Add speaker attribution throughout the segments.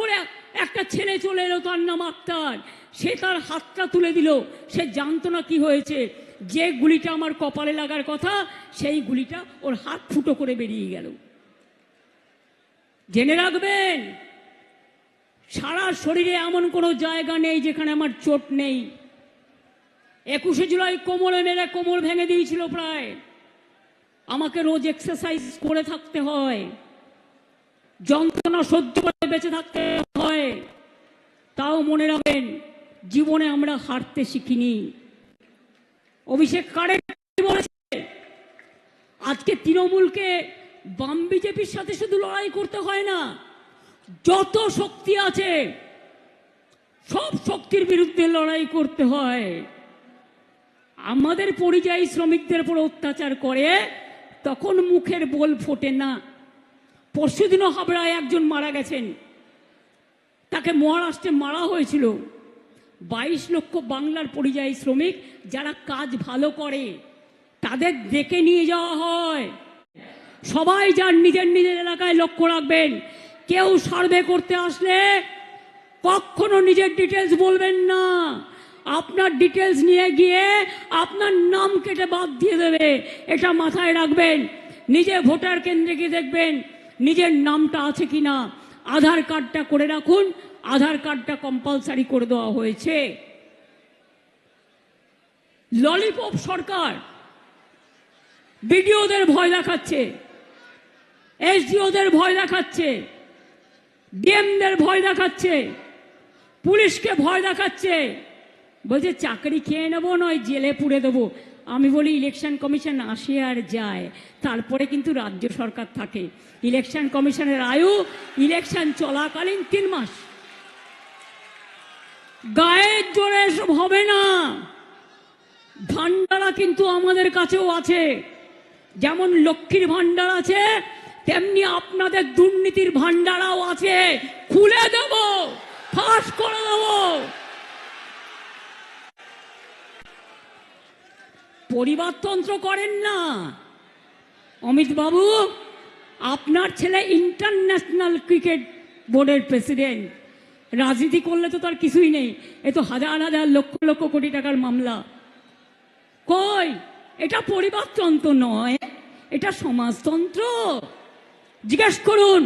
Speaker 1: করে একটা ছেলে চলে এলো তার নাম আক্তার। সে তার হাতটা তুলে দিল। সে জানতো না কি হয়েছে। যে গুলিটা আমার কপালে লাগার কথা, সেই গুলিটা ওর হাত ফুটো করে বেরিয়ে গেল। জেনে রাখবেন, সারা শরীরে এমন কোনো জায়গা নেই যেখানে আমার চোট নেই। একুশে জুলাই কোমরে মেরে কোমর ভেঙে দিয়েছিল প্রায়। আমাকে রোজ এক্সারসাইজ করে থাকতে হয়। যন্ত্রণা সহ্য করে বেঁচে থাকতে হয়। তাও মনে রাখবেন, জীবনে আমরা হারতে শিখিনি। অভিষেক কারেক্ট বলেছে, আজকে তৃণমূলকে বাম বিজেপির সাথে শুধু লড়াই করতে হয় না, যত শক্তি আছে, সব শক্তির বিরুদ্ধে লড়াই করতে হয়। আমাদের পরিযায়ী শ্রমিকদের উপর অত্যাচার করে, তখন মুখের বোল ফোটে না। পরশুদিনও হাবড়ায় একজন মারা গেছেন। তাকে মহারাষ্ট্রে মারা হয়েছিল। বাইশ লক্ষ বাংলার পরিযায়ী শ্রমিক যারা কাজ ভালো করে, তাদের ডেকে নিয়ে যাওয়া হয়। সবাই যার নিজের নিজের এলাকায় লক্ষ্য রাখবেন। কেউ সার্ভে করতে আসলে কখনো নিজের ডিটেলস বলবেন না। আপনার ডিটেলস নিয়ে গিয়ে আপনার নাম কেটে বাদ দিয়ে দেবে। এটা মাথায় রাখবেন। নিজে ভোটার কেন্দ্রে গিয়ে দেখবেন। নিজের নামটা আছে কি না আধার কার্ডটা করে রাখুন, আধার কার্ডটা কম্পালসারি করে দেওয়া হয়েছে। ললিপপ সরকার বিডিওদের ভয় দেখাচ্ছে এসডিওদের ভয় দেখাচ্ছে ডিএমদের ভয় দেখাচ্ছে, পুলিশকে ভয় দেখাচ্ছে। বলছে, চাকরি খেয়ে নেব নয়, জেলে পুড়ে দেবো। আমি বলি ইলেকশন কমিশন আসে আর যায়, তারপরে কিন্তু রাজ্য সরকার থাকে। ইলেকশন কমিশনের আয়ু ইলেকশন চলাকালীন তিন মাস। গায়ের জোরে এসব হবে না। ভান্ডারা কিন্তু আমাদের কাছেও আছে। যেমন লক্ষ্মীর ভান্ডার আছে, তেমনি আপনাদের দুর্নীতির ভান্ডারাও আছে। খুলে দেব, ফাঁস করে দেব। পরিবারতন্ত্র করেন না। অমিত বাবু, আপনার ছেলে ইন্টারন্যাশনাল ক্রিকেট বোর্ডের প্রেসিডেন্ট। রাজনীতি করলে তো তার কিছুই নেই। এ তো হাজার হাজার লক্ষ লক্ষ কোটি টাকার মামলা। কই? এটা পরিবারতন্ত্র নয়, এটা সমাজতন্ত্র। জিজ্ঞেস করুন,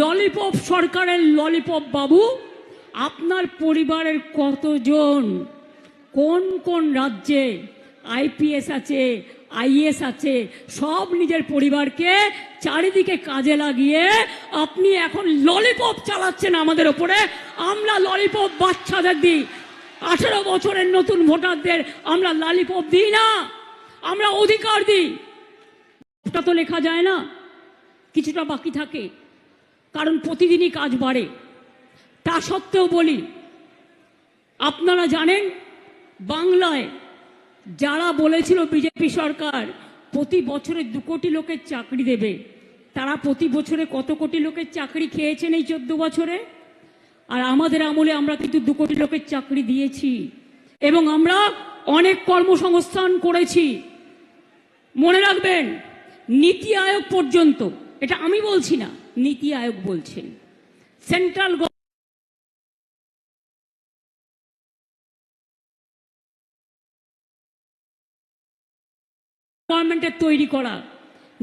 Speaker 1: ললিপপ সরকারের ললিপপ বাবু, আপনার পরিবারের কতজন? কোন কোন রাজ্যে? আইপিএস আছে আইএস আছে, সব নিজের পরিবারকে চারিদিকে কাজে লাগিয়ে আপনি এখন ললিপপ চালাচ্ছেন আমাদের ওপরে। আমরা ললিপপ বাচ্চাদের দিই আঠেরো বছরের নতুন ভোটারদের আমরা লালিপপ দিই না, আমরা অধিকার দিই। ওটা তো লেখা যায় না, কিছুটা বাকি থাকে, কারণ প্রতিদিনই কাজ বাড়ে। তা সত্ত্বেও বলি, আপনারা জানেন, বাংলায় যারা বলেছিল বিজেপি সরকার প্রতি বছরে দু কোটি লোকের চাকরি দেবে, তারা প্রতি বছরে কত কোটি লোকের চাকরি খেয়েছেন এই চোদ্দ বছরে? আর আমাদের আমলে আমরা কিন্তু দু কোটি লোকের চাকরি দিয়েছি। এবং আমরা অনেক কর্মসংস্থান করেছি। মনে রাখবেন, নীতি আয়োগ পর্যন্ত, এটা আমি বলছি না, নীতি আয়োগ বলছেন সেন্ট্রাল গভর্নমেন্টের তৈরি করা।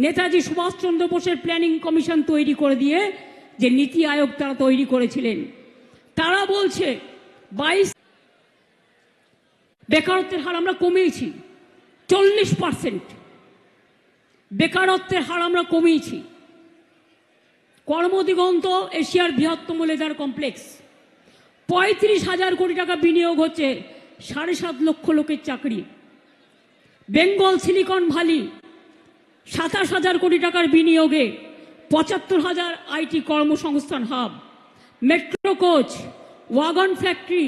Speaker 1: নেতাজি সুভাষচন্দ্র বোসের প্ল্যানিং কমিশন তৈরি করে দিয়ে যে নীতি আয়োগ তারা তৈরি করেছিলেন। তারা বলছে, বাইশ বেকারত্বের হার আমরা কমিয়েছি, চল্লিশ পার্সেন্ট। বেকারত্বের হার আমরা কমিয়েছি। কর্মদিগন্ত এশিয়ার বৃহত্তম লেদার কমপ্লেক্স। পঁয়ত্রিশ হাজার কোটি টাকা বিনিয়োগ হচ্ছে সাড়ে সাত লক্ষ লোকের চাকরি। বেঙ্গল সিলিকন ভ্যালি, সাতাশ হাজার কোটি টাকার বিনিয়োগে পঁচাত্তর হাজার আইটি কর্মসংস্থান hub. Metro coach, wagon factory,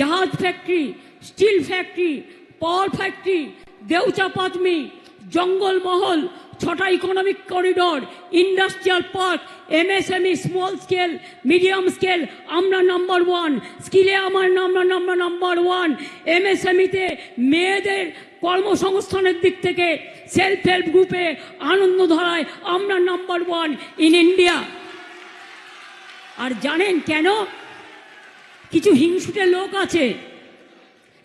Speaker 1: জাহাজ factory, steel factory, power factory, Deocha Pachami Jangalmahal ছটা economic corridor, industrial park, MSME small scale, medium scale, আমরা নাম্বার ওয়ান, স্কিলে আমার আমরা নাম্বার নাম্বার ওয়ান, এমএসএমইতে মেয়েদের কর্মসংস্থানের দিক থেকে সেলফ হেল্প গ্রুপে আনন্দ ধরায় আমরা নাম্বার ওয়ান ইন ইন্ডিয়া আর জানেন কেন? কিছু হিংসুটে লোক আছে,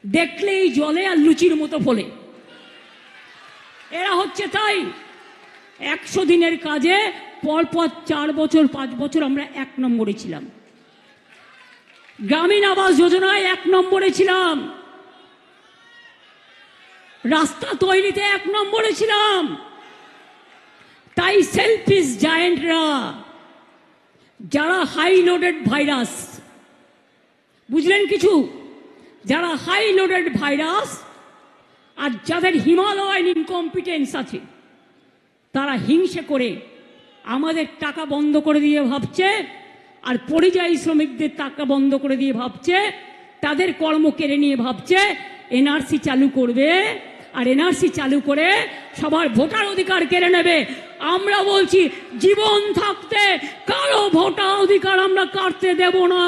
Speaker 1: দেখলেই জলে আর লুচির মতো ফলে। এরা হচ্ছে তাই, একশো দিনের কাজে পরপর চার বছর, পাঁচ বছর আমরা এক নম্বরে ছিলাম। গ্রামীণ আবাস যোজনায় এক নম্বরে ছিলাম। রাস্তা তৈরিতে এক নম্বরে ছিলাম। তাই সেলফিস জায়েন্টরা যারা হাই লোডেড ভাইরাস বুঝলেন কিছু? যারা হাই লোডেড ভাইরাস আর যাদের হিমালয়ান ইনকম্পিটেন্স আছে, তারা হিংসে করে আমাদের টাকা বন্ধ করে দিয়ে ভাবছে আর পরিযায়ী শ্রমিকদের টাকা বন্ধ করে দিয়ে ভাবছে, তাদের কর্ম কেড়ে নিয়ে ভাবছে, এনআরসি চালু করবে। আর এনআরসি চালু করে সবার ভোটার অধিকার কেড়ে নেবে। আমরা বলছি, জীবন থাকতে কারও ভোটার অধিকার আমরা কাটতে দেব না।